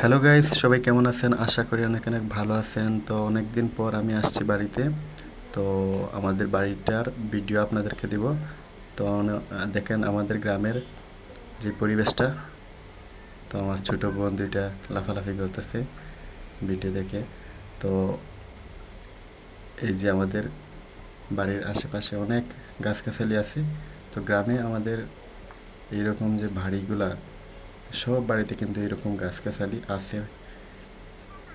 Hello guys সবাই কেমন আছেন? আশা করি অনেক অনেক ভালো আছেন। তো অনেক দিন পর আমি আসছি বাড়িতে। তো আমাদের বাড়িটার ভিডিও আপনাদেরকে দিব। তো দেখেন আমাদের গ্রামের যে পরিবেশটা। তো আমার ছোট বোন দুইটা লাফালাফি করতেছে ভিডিও দেখে। তো এই যে আমাদের বাড়ির আশেপাশে অনেক গাছগাছালি আছে। তো গ্রামে আমাদের এইরকম যে বাড়িগুলা সব বাড়িতে কিন্তু এরকম গাছগাছালি আছে।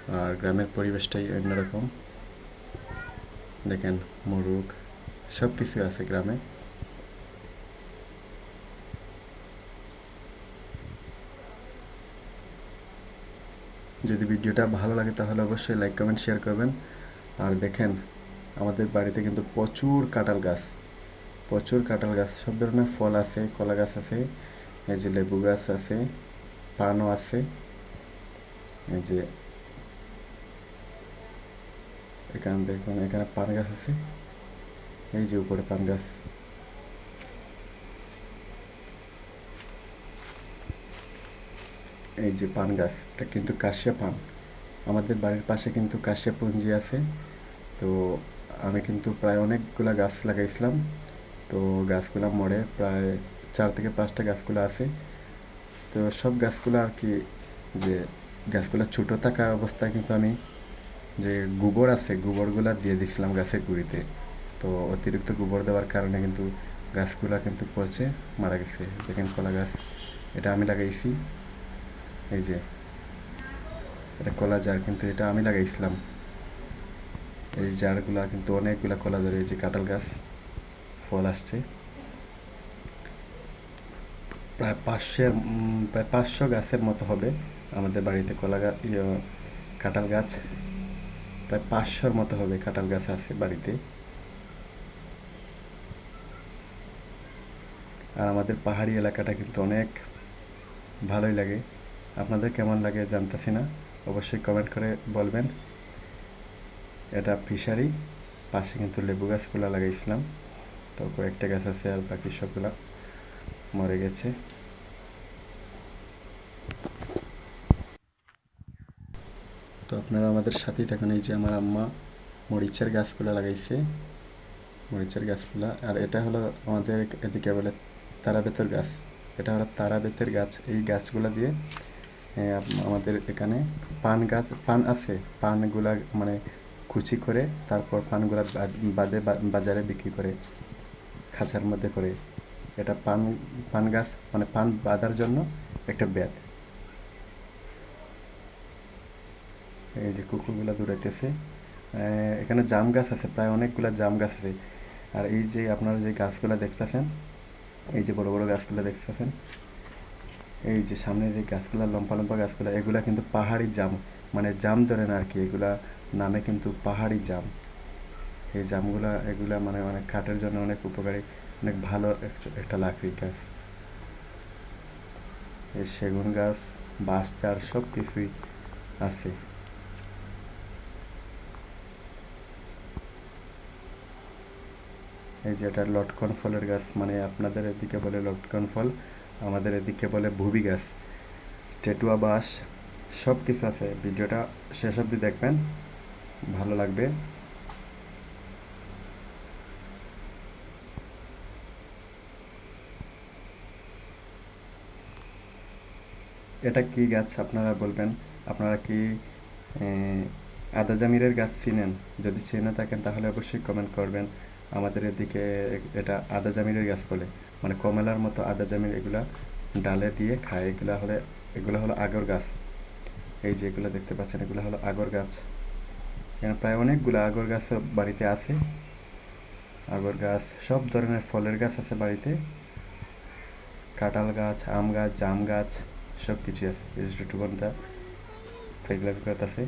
আর গ্রামের পরিবেশটাই অন্যরকম। দেখেন, মোরগ সব কিছু আছে গ্রামে। যদি ভিডিওটা ভালো লাগে তাহলে অবশ্যই লাইক, কমেন্ট, শেয়ার করবেন। আর দেখেন, আমাদের বাড়িতে কিন্তু প্রচুর কাঁঠাল গাছ। প্রচুর কাঁঠাল গাছ, সব ধরনের ফল আছে, কলা গাছ আছে। এই যে লেবু গাছ আছে, পানও আছে, এই যে এখানে দেখুন, এখানে পান গাছ আছে, এই যে উপরে পান গাছ। এই যে পান গাছ, এটা কিন্তু কাশিয়া পান। আমাদের বাড়ির পাশে কিন্তু কাশিয়া পুঞ্জি আছে, তো আমি কিন্তু প্রায় অনেকগুলা গাছ লাগাইছিলাম, তো গাছগুলা মরে প্রায় চার থেকে পাঁচটা গাছগুলো আছে। তো সব গাছগুলো আর কি যে গাছগুলো ছোটো থাকা অবস্থায় কিন্তু আমি যে গোবর আছে, গোবরগুলা দিয়ে দিছিলাম গাছের গুঁড়িতে। তো অতিরিক্ত গোবর দেওয়ার কারণে কিন্তু গাছগুলা কিন্তু পচে মারা গেছে। দেখেন কলা গাছ, এটা আমি লাগাইছি। এই যে, এটা কলা জার, কিন্তু এটা আমি লাগাইছিলাম। এই জারগুলা কিন্তু অনেকগুলা কলা ধরে, এই যে কাঁঠাল গাছ, ফল আসছে। প্রায় পাঁচশের প্রায় পাঁচশো গাছের মতো হবে আমাদের বাড়িতে কলা গাছ কাঁঠাল গাছ। প্রায় পাঁচশোর মতো হবে কাঁঠাল গাছ আছে বাড়িতে। আর আমাদের পাহাড়ি এলাকাটা কিন্তু অনেক ভালোই লাগে। আপনাদের কেমন লাগে জানতেছি না? অবশ্যই কমেন্ট করে বলবেন। এটা ফিশারি, পাশে কিন্তু লেবু গাছগুলো লাগাইছিলাম। তো কয়েকটা গাছ আছে আর বাকি সবগুলা মরে গেছে। তো আপনারা আমাদের সাথেই থাকুন। এই যে আমার আম্মা মরিচের গাছগুলো লাগাইছে। মরিচের গাছগুলা। আর এটা হলো আমাদের এদিকে বলে তারা তারাবেতর গাছ। এটা হলো তারাবেতের গাছ। এই গাছগুলো দিয়ে আমাদের এখানে পান গাছ, পান আছে। পানগুলা মানে কুচি করে তারপর পানগুলা বাদে বাজারে বিক্রি করে, খাঁচার মধ্যে করে। এটা পান পান গাছ মানে পান বাঁধার জন্য একটা ব্যাত এই যে কুকুরগুলা দৌড়াইতেছে। এখানে জাম গাছ আছে, প্রায় অনেকগুলা জাম গাছ আছে। আর এই যে আপনারা যে গাছগুলা দেখতেছেন, এই যে বড় বড় গাছগুলা দেখতেছেন, এই যে সামনে যে গাছগুলা, লম্বা লম্বা গাছগুলা, এগুলা কিন্তু পাহাড়ি জাম। মানে জাম ধরে না আর কি এগুলা নামে কিন্তু পাহাড়ি জাম। এই জামগুলা, এগুলা মানে অনেক কাঠের জন্য অনেক উপকারী, অনেক ভালো একটা লাকড়ি গাছ। এই সেগুন গাছ, বাঁশ, চার সব কিছুই আছে। এই যে এটা লটকন ফলের গাছ মানে আপনাদের এদিকে বলে লটকন ফল, আমাদের এদিকে বলে ভুবি গাছ। টেটুয়া বাঁশ সব কিছু আছে। ভিডিওটা শেষ অবধি দেখবেন, ভালো লাগবে। এটা কি গাছ আপনারা বলবেন? আপনারা কি আদা জামিরের গাছ চিনেন? যদি চিনে থাকেন তাহলে অবশ্যই কমেন্ট করবেন। আমাদের এদিকে এটা আদা জামিরের গাছ বলে। মানে কমলার মতো আদা জামির এগুলা ডালে দিয়ে খায়। এগুলা হলে, এগুলো হলো আগর গাছ। এই যে এগুলো দেখতে পাচ্ছেন, এগুলো হলো আগর গাছ। এখানে প্রায় অনেকগুলো আগর গাছ বাড়িতে আছে। আগর গাছ, সব ধরনের ফলের গাছ আছে বাড়িতে। কাঁঠাল গাছ, আম গাছ, জাম গাছ সব কিছু আছে টুকুনটা এগুলো আছে